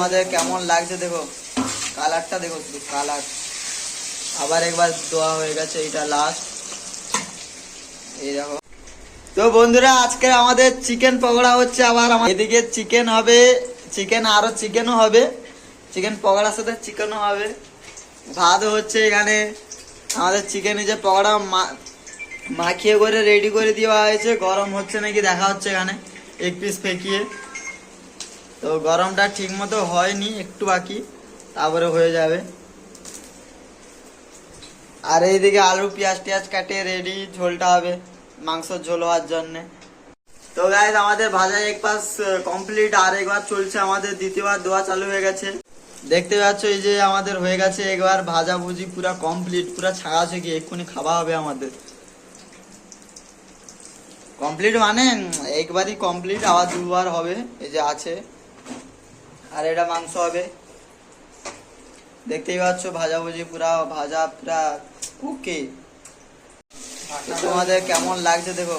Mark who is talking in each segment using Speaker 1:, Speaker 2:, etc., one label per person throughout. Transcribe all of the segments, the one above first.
Speaker 1: তোমাদের কেমন লাগছে দেখো? কালারটা দেখো শুধু কালার। আবার একবার দোয়া হয়ে গেছে, এটা লাস্ট এই দেখো। তো বন্ধুরা, আজকে আমাদের চিকেন পকোড়া হচ্ছে আবার আমার এদিকে চিকেন হবে চিকেন আরও চিকেনও হবে। চিকেন পকোড়ার সাথে চিকেনও হবে। ভাত হচ্ছে এখানে। আমাদের চিকেনের যে পকোড়া মাখিয়ে করে রেডি করে দেওয়া হয়েছে। গরম হচ্ছে নাকি দেখা হচ্ছে এখানে। এক পিস ফেকিয়ে তো গরমটা ঠিক মতো হয়নি, একটু বাকি, তারপরে হয়ে যাবে। আর এইদিকে আলু, পেঁয়াজ টিয়াজ কাটিয়ে রেডি ঝোলটা হবে মাংসর ঝোল হওয়ার জন্য। তো গাইজ আমাদের ভাজা এক পাশ কমপ্লিট আর একবার চলছে আমাদের দ্বিতীয়বার দোয়া চালু হয়ে গেছে। দেখতে পাচ্ছ এই যে আমাদের হয়ে গেছে একবার ভাজা ভুজি পুরা কমপ্লিট পুরা ছাড়া কি, এক্ষুনি খাওয়া হবে আমাদের। কমপ্লিট মানে একবারই কমপ্লিট আবার দুবার হবে, এই যে আছে। আর এটা মাংস হবে। দেখতেই পাচ্ছ ভাজা ভুজি পুরা ভাজা পুরা ওকে তোমাদের কেমন লাগছে দেখো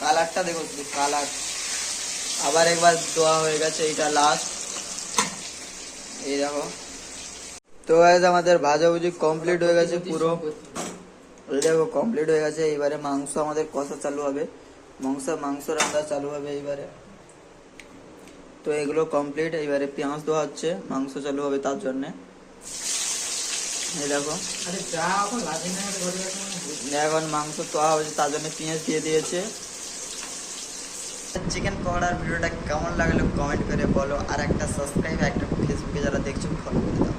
Speaker 1: কালারটা দেখো কালার আবার একবার দোয়া হয়ে গেছে এটা লাস্ট এই দেখো। তো guys, আমাদের ভাজাভুজি কমপ্লিট হয়ে গেছে পুরো। এই দেখো কমপ্লিট হয়ে গেছে এবারে মাংস আমাদের কষা চালু হবে। মাংস মাংস রান্না চালু হবে এইবারে। তো এগুলো কমপ্লিট এবারে পেঁয়াজ দেওয়া হচ্ছে মাংস চালু হবে তার জন্য। এই দেখো। এখন মাংস তোয়া হয়েছে তার জন্য পেঁয়াজ দিয়ে দিয়েছে। চিকেন পকোড়ার ভিডিওটা কেমন লাগল কমেন্ট করে বলো। আর একটা সাবস্ক্রাইব একটা ফেসবুকে যারা দেখছ ফলো করে দাও।